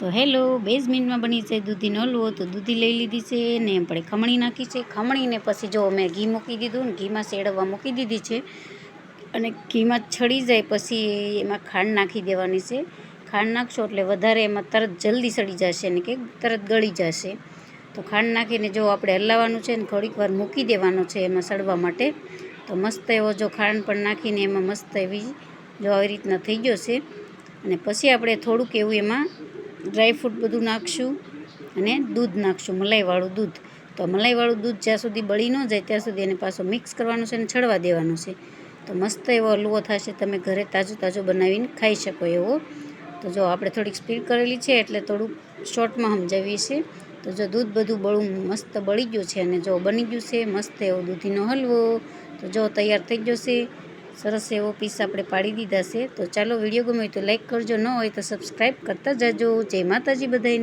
તો hello base મિનિટમાં બની છે દૂધીનો હલવો તો દૂધી લઈ લીધી છે ને આપણે ખમણી નાખી છે. ખમણીને પછી જો મેં ઘી મૂકી દીધું ને ઘીમાં શેડવવા મૂકી દીધી છે. અને ઘીમાં છડી જાય પછી એમાં ખાંડ નાખી દેવાની છે. ખાંડ નાખશો એટલે વધારે એમાં તરત જલ્દી સડી જશે ને કે તરત ગળી જશે. તો ખાંડ નાખીને જો આપણે હલાવવાનું છે ને થોડીક વાર મૂકી દેવાનું છે એમાં સડવા માટે. તો મસ્ત એવો જો ખાંડ પણ નાખીને એમાં મસ્ત એવી જો આવી રીતના થઈ ગયો છે. અને પછી આપણે થોડુંક એવું એમાં ડ્રાયફ્રૂટ બધું નાખશું અને દૂધ નાખશું, મલાઈવાળું દૂધ. તો મલાઈવાળું દૂધ જ્યાં સુધી બળી ન જાય ત્યાં સુધી એને પાછો મિક્સ કરવાનું છે અને છડવા દેવાનું છે. તો મસ્ત એવો હલવો થશે, તમે ઘરે તાજો તાજો બનાવીને ખાઈ શકો એવો. તો જો આપણે થોડીક સ્પીડ કરેલી છે એટલે થોડુંક શોર્ટમાં સમજાવીએ છીએ. તો જો દૂધ બધું બળું મસ્ત બળી ગયું છે અને જો બની ગયું છે, મસ્ત એવો દૂધીનો હલવો. તો જો તૈયાર થઈ ગયો છે. સરસ એવો પીસ આપણે પાડી દીધા છે. તો ચાલો વીડિયો ગમે તો લાઈક કરજો, ન હોય તો સબસ્ક્રાઈબ કરતા જજો. જય માતાજી બધાને